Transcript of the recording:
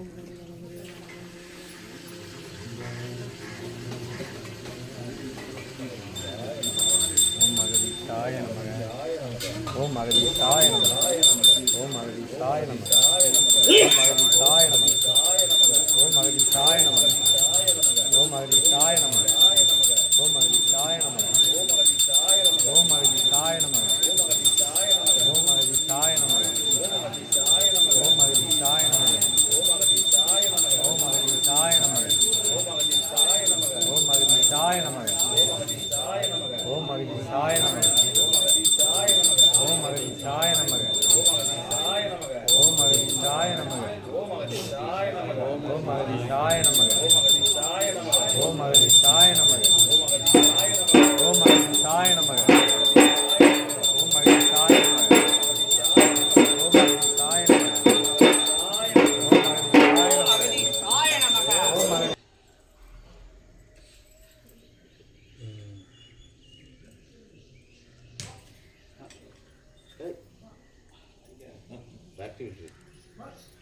ஓம் மகதி சாய நம ஓம் மகதி சாய நம மகதி சாய நம ஓம் மகதி சாய நம ஓம் மகதி சாய நம ஓம் மகதி சாய நம சாய நமக. ஓம் மகதி சாய நமக. ஓம் மகதி சாய நமக. ஓம் மகதி சாய நமக. ஓம் மகதி சாய நமக. ஓம் மகதி நமக ஓம் மகதி நமக. activity.